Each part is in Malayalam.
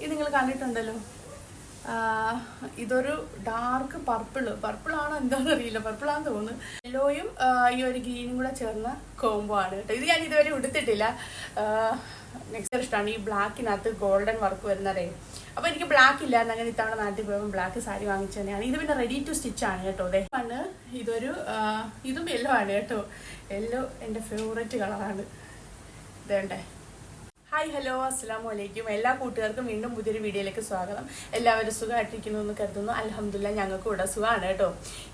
ഇത് നിങ്ങൾ കണ്ടിട്ടുണ്ടല്ലോ. ഇതൊരു ഡാർക്ക് പർപ്പിൾ പർപ്പിളാണോ എന്താണെന്ന് അറിയില്ല. പർപ്പിളാന്ന് തോന്നുന്നു. യെല്ലോയും ഈ ഒരു ഗ്രീനും കൂടെ ചേർന്ന കോംബോ ആണ് കേട്ടോ. ഇത് ഞാൻ ഇതുവരെ ഉടുത്തിട്ടില്ല. നെക്സ്റ്റ് ഇഷ്ടമാണ് ഈ ബ്ലാക്കിനകത്ത് ഗോൾഡൻ വർക്ക് വരുന്നതേ. അപ്പൊ എനിക്ക് ബ്ലാക്ക് ഇല്ലായിരുന്നു അങ്ങനെ ഇത്തവണ നാട്ടിൽ പോയപ്പോൾ ബ്ലാക്ക് സാരി വാങ്ങിച്ചു തന്നെയാണ്. ഇത് പിന്നെ റെഡി ടു സ്റ്റിച്ച് ആണ് കേട്ടോ. അതെ ആണ് ഇതൊരു ഇതും യെല്ലോ ആണ് കേട്ടോ. യെല്ലോ എന്റെ ഫേവറേറ്റ് കളറാണ് ഇതേണ്ടേ ഹായ് ഹലോ അസ്സാം വലൈക്കും എല്ലാ കൂട്ടുകാർക്കും വീണ്ടും പുതിയൊരു വീഡിയോയിലേക്ക് സ്വാഗതം. എല്ലാവരും സുഖമായിട്ടിരിക്കുന്നു എന്ന് കരുതുന്നു. അലഹമില്ല ഞങ്ങൾക്ക് ഇവിടെ സുഖമാണ് കേട്ടോ.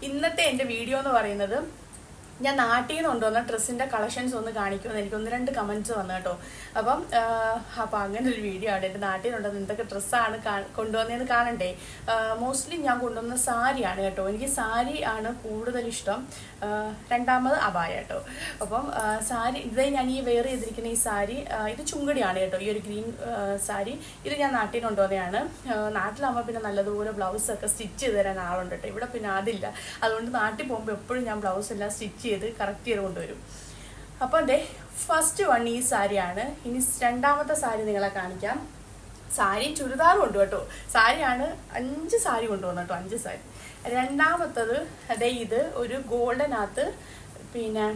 ഇന്നത്തെ എന്റെ വീഡിയോ എന്ന് പറയുന്നത് ഞാൻ നാട്ടിൽ നിന്ന് കൊണ്ടുവന്ന ഡ്രസ്സിന്റെ കളക്ഷൻസ് ഒന്ന് കാണിക്കുമെന്ന് എനിക്ക് ഒന്ന് രണ്ട് കമന്റ്സ് വന്നു കേട്ടോ. അപ്പം അപ്പൊ അങ്ങനെ ഒരു വീഡിയോ ആണ്. എന്റെ നാട്ടിൽ നിന്നുണ്ടെന്ന് എന്തൊക്കെ ഡ്രസ്സാണ് കൊണ്ടുവന്നതെന്ന് കാണണ്ടേ? മോസ്റ്റ്ലി ഞാൻ കൊണ്ടുവന്ന സാരിയാണ് കേട്ടോ. എനിക്ക് സാരി ആണ് കൂടുതൽ ഇഷ്ടം. രണ്ടാമത് അബായ കേട്ടോ. അപ്പം സാരി ഇതേ ഞാൻ ഈ വെയർ ചെയ്തിരിക്കുന്ന ഈ സാരി ഇത് ചുങ്കടിയാണ് കേട്ടോ. ഈ ഒരു ഗ്രീൻ സാരി ഇത് ഞാൻ നാട്ടിൽ നിന്ന് കൊണ്ടുവന്നതാണ്. നാട്ടിലാവുമ്പോൾ പിന്നെ നല്ലതുപോലെ ബ്ലൗസ് ഒക്കെ സ്റ്റിച്ച് ചെയ്ത് തരാൻ ആളുണ്ട് കേട്ടോ. ഇവിടെ പിന്നെ അതില്ല. അതുകൊണ്ട് നാട്ടിൽ പോകുമ്പോൾ എപ്പോഴും ഞാൻ ബ്ലൗസ് എല്ലാം സ്റ്റിച്ച് ചെയ്ത് കറക്റ്റ് ചെയ്ത് കൊണ്ടുവരും. അപ്പോൾ അതെ ഫസ്റ്റ് വൺ ഈ സാരിയാണ്. ഇനി രണ്ടാമത്തെ സാരി നിങ്ങളെ കാണിക്കാം. സാരി ചുരിദാർ കൊണ്ടു കേട്ടോ. സാരിയാണ് അഞ്ച് സാരി കൊണ്ടുവന്നു കേട്ടോ അഞ്ച് സാരി. രണ്ടാമത്തത് അതെ ഇത് ഒരു ഗോൾഡനകത്ത് പിന്നെ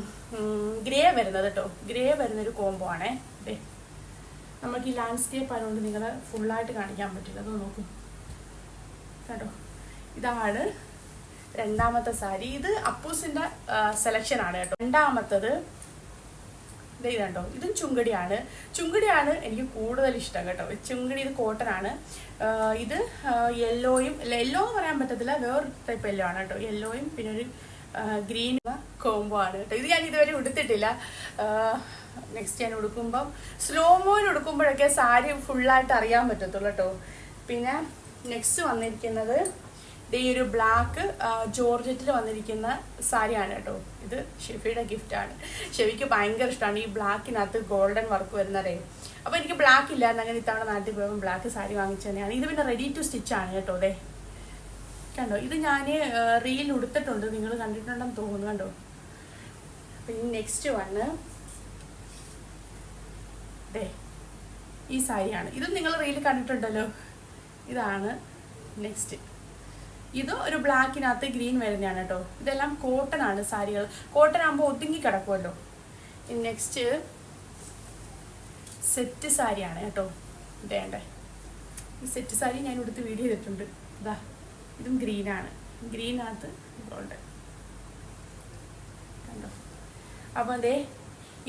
ഗ്രേ വരുന്നത് കേട്ടോ. ഗ്രേ വരുന്നൊരു കോംബോ ആണേ. അതെ നമുക്ക് ഈ ലാൻഡ്സ്കേപ്പ് ആയതുകൊണ്ട് നിങ്ങളെ ഫുള്ളായിട്ട് കാണിക്കാൻ പറ്റില്ല. അത് നോക്കൂ. കേട്ടോ ഇതാണ് രണ്ടാമത്തെ സാരി. ഇത് അപ്പൂസിന്റെ സെലക്ഷൻ ആണ് കേട്ടോ. രണ്ടാമത്തത് ദേ ഇത് ചുങ്കടിയാണ്. ചുങ്കടിയാണ് എനിക്ക് കൂടുതൽ ഇഷ്ടം കേട്ടോ. ചുങ്കടി ഇത് കോട്ടൺ ആണ്. ഇത് യെല്ലോയും യെല്ലോ എന്ന് പറയാൻ പറ്റത്തില്ല വേറൊരു ടൈപ്പ് യെല്ലോ ആണ് കേട്ടോ. യെല്ലോയും പിന്നെ ഒരു ഗ്രീൻ കോംബോ ആണ് കേട്ടോ. ഇത് ഞാൻ ഇതുവരെ ഉടുത്തിട്ടില്ല. നെക്സ്റ്റ് ഞാൻ ഉടുക്കുമ്പം സ്ലോ മോയിൽ ഉടുക്കുമ്പോഴൊക്കെ സാരി ഫുള്ളായിട്ട് അറിയാൻ പറ്റത്തുള്ളൂ കേട്ടോ. പിന്നെ നെക്സ്റ്റ് വന്നിരിക്കുന്നത് ഈ ഒരു ബ്ലാക്ക് ജോർജറ്റിൽ വന്നിരിക്കുന്ന സാരിയാണ് കേട്ടോ. ഇത് ഷെഫിയുടെ ആണ്. ഷെഫിക്ക് ഭയങ്കര ഇഷ്ടമാണ് ഈ ബ്ലാക്കിനകത്ത് ഗോൾഡൻ വർക്ക് വരുന്നതേ. അപ്പോൾ എനിക്ക് ബ്ലാക്ക് ഇല്ലായിരുന്നു. അങ്ങനെ ഇത്തവണ നാട്ടിൽ പോയപ്പോൾ ബ്ലാക്ക് സാരി വാങ്ങിച്ചു തന്നെയാണ്. ഇത് പിന്നെ റെഡി ടു സ്റ്റിച്ച് ആണ് കേട്ടോ അതെ കണ്ടോ? ഇത് ഞാൻ റീൽ ഉടുത്തിട്ടുണ്ട്. നിങ്ങൾ കണ്ടിട്ടുണ്ടെന്ന് തോന്നുന്നു കണ്ടോ? പിന്നെ നെക്സ്റ്റ് വണ് ദേ ഈ സാരിയാണ്. ഇതും നിങ്ങൾ റീൽ കണ്ടിട്ടുണ്ടല്ലോ. ഇതാണ് നെക്സ്റ്റ് ഇത് ഒരു ബ്ലാക്കിനകത്ത് ഗ്രീൻ വരുന്നതാണ് കേട്ടോ. ഇതെല്ലാം കോട്ടൺ ആണ് സാരികൾ. കോട്ടൺ ആകുമ്പോൾ ഒതുങ്ങി കിടക്കുമല്ലോ നെക്സ്റ്റ് സെറ്റ് സാരിയാണ് കേട്ടോ. ഇതേണ്ടേ. ഈ സെറ്റ് സാരി ഞാൻ ഇവിടുത്തെ വീഡിയോ ചെയ്തിട്ടുണ്ട്. ഇതാ ഇതും ഗ്രീനാണ് ഗ്രീനകത്ത് ഇതുണ്ട്. കണ്ടോ? അപ്പോൾ അതെ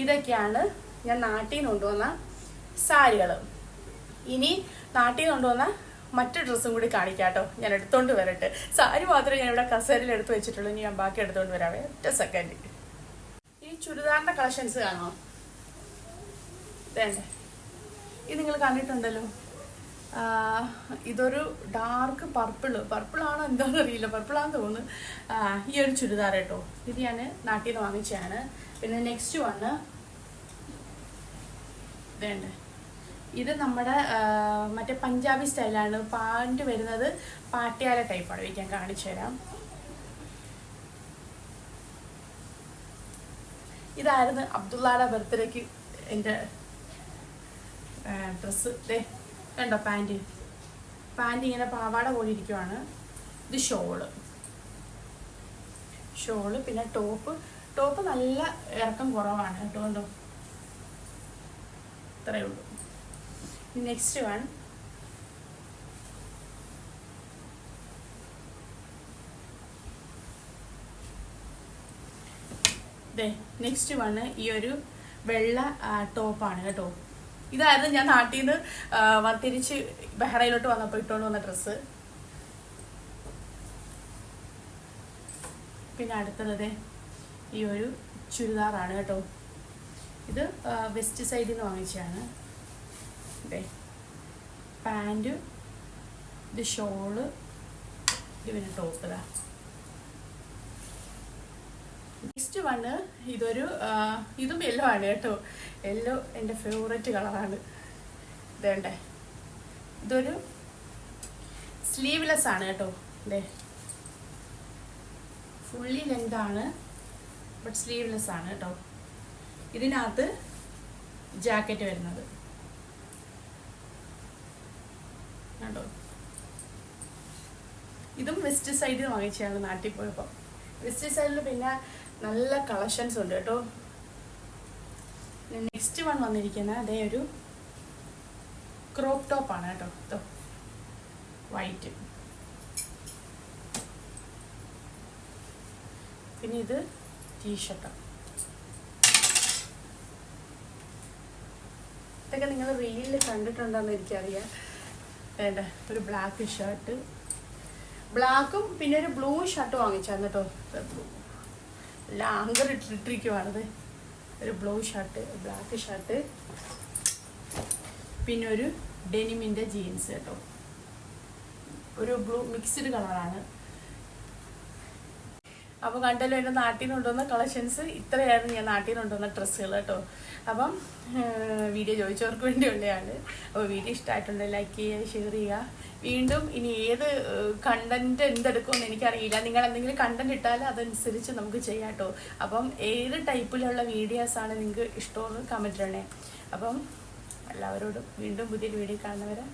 ഇതൊക്കെയാണ് ഞാൻ നാട്ടിൽ നിന്ന് കൊണ്ടുവന്ന സാരികൾ ഇനി നാട്ടിൽ നിന്ന് കൊണ്ടുവന്ന മറ്റു ഡ്രസ്സും കൂടി കാണിക്കാട്ടോ. ഞാൻ എടുത്തോണ്ട് വരട്ടെ. സാരി മാത്രമേ ഞാൻ ഇവിടെ കസേരയിൽ എടുത്ത് വെച്ചിട്ടുള്ളൂ. ഇനി ഞാൻ ബാക്കി എടുത്തോണ്ട് വരാവേ ഒറ്റ സെക്കൻഡ് ഈ ചുരിദാറിന്റെ കളക്ഷൻസ് കാണോ? വേണ്ടേ ഇത് നിങ്ങൾ കണ്ടിട്ടുണ്ടല്ലോ. ഇതൊരു ഡാർക്ക് പർപ്പിൾ പർപ്പിളാണോ എന്താണെന്ന് അറിയില്ല. പർപ്പിളാന്ന് തോന്നുന്നു. ഈ ഒരു ചുരിദാർ കേട്ടോ. ഇത് ഞാൻ നാട്ടിൽ നിന്ന് വാങ്ങിച്ചതാണ്. പിന്നെ നെക്സ്റ്റ് വണ് വേണ്ടേ ഇത് നമ്മുടെ മറ്റേ പഞ്ചാബി സ്റ്റൈലാണ് പാന്റ് വരുന്നത് പാട്ടിയാല ടൈപ്പാണ് ഞാൻ കാണിച്ചു തരാം. ഇതായിരുന്നു അബ്ദുള്ളയുടെ ബർത്ത്ഡേക്ക് എന്റെ ഡ്രസ്സ് ദേ കണ്ടോ പാന്റ് പാന്റ് ഇങ്ങനെ പാവാട പോലെ ഇരിക്കുവാണ്. ഇത് ഷോൾ. ഷോൾ പിന്നെ ടോപ്പ്. ടോപ്പ് നല്ല ഇറക്കം കുറവാണ്. കേട്ടോ കണ്ടോ? ഇത്രയേ ഉള്ളൂ. നെക്സ്റ്റ് വൺ നെക്സ്റ്റ് വണ് ഈ ഒരു വെള്ള ടോപ്പാണ് കേട്ടോ. ഇതായിരുന്നു ഞാൻ നാട്ടിൽ നിന്ന് തിരിച്ച് ബഹ്റയിലോട്ട് വന്നപ്പോൾ ഇട്ടുകൊണ്ട് വന്ന ഡ്രസ്സ് പിന്നെ അടുത്തത് ഈ ഒരു ചുരിദാറാണ് കേട്ടോ. ഇത് വെസ്റ്റ് സൈഡിൽ നിന്ന് വാങ്ങിച്ചതാണ്. ഇതേ പാന്റ് ഇത് ഷോൾ ഇത് പിന്നെ നെക്സ്റ്റ് വണ് ഇതൊരു ഇതും യെല്ലോ ആണ് കേട്ടോ. യെല്ലോ എന്റെ ഫേവറേറ്റ് കളറാണ് ഇതേണ്ടേ? ഇതൊരു സ്ലീവ്ലെസ് ആണ് കേട്ടോ. ഇതേ. ഫുള്ളി ലെങ്ത് ആണ് ബട്ട് സ്ലീവ്ലെസ് ആണ് കേട്ടോ. ഇതിനകത്ത് ജാക്കറ്റ് വരുന്നത്. കേട്ടോ ഇതും വെസ്റ്റ് സൈഡിൽ വാങ്ങിച്ചതാണ് നാട്ടിൽ പോയപ്പോൾ വെസ്റ്റ് സൈഡിൽ പിന്നെ നല്ല കളക്ഷൻസ് ഉണ്ട് കേട്ടോ. നെക്സ്റ്റ് വൺ വന്നിരിക്കുന്ന അതേ ഒരു ക്രോപ്പ് ആണ് കേട്ടോ. ഇതോ വൈറ്റ് പിന്നെ ഇത് ടീഷർട്ടാണ് ഇതൊക്കെ നിങ്ങൾ റീലിൽ കണ്ടിട്ടുണ്ടോയെന്ന് എനിക്കറിയാം. വേണ്ട? ഒരു ബ്ലാക്ക് ഷർട്ട് ബ്ലാക്കും പിന്നെ ഒരു ബ്ലൂ ഷർട്ട് വാങ്ങിച്ചായിരുന്നു കേട്ടോ. ലാങ്കർ ഇട്ടിട്ടിരിക്കുവാണത് ഒരു ബ്ലൂ ഷർട്ട് ബ്ലാക്ക് ഷർട്ട് പിന്നെ ഒരു ഡെനിമിന്റെ ജീൻസ് കേട്ടോ. ഒരു ബ്ലൂ മിക്സ്ഡ് കളറാണ് അപ്പോൾ കണ്ടല്ലോ എന്റെ നാട്ടിൽ നിന്ന് കൊണ്ടുവന്ന കളക്ഷൻസ് ഇത്രയായിരുന്നു ഞാൻ നാട്ടിൽ നിന്ന് കൊണ്ടുവന്ന ഡ്രസ്സുകൾ കേട്ടോ. അപ്പം വീഡിയോ ചോദിച്ചവർക്ക് വേണ്ടിയുള്ളതാണ് അപ്പോൾ വീഡിയോ ഇഷ്ടമായിട്ടുണ്ടെങ്കിൽ ലൈക്ക് ചെയ്യുക ഷെയർ ചെയ്യുക. വീണ്ടും ഇനി ഏത് കണ്ടന്റ് എന്തെടുക്കുമെന്ന് എനിക്കറിയില്ല. നിങ്ങൾ എന്തെങ്കിലും കണ്ടന്റ് ഇട്ടാൽ അതനുസരിച്ച് നമുക്ക് ചെയ്യാം കേട്ടോ. അപ്പം ഏത് ടൈപ്പിലുള്ള വീഡിയോസ് ആണ് നിങ്ങൾക്ക് ഇഷ്ടമെന്ന് കമന്റ് ഇടണേ. അപ്പം എല്ലാവരോടും വീണ്ടും പുതിയൊരു വീഡിയോ കാണുന്നവരെ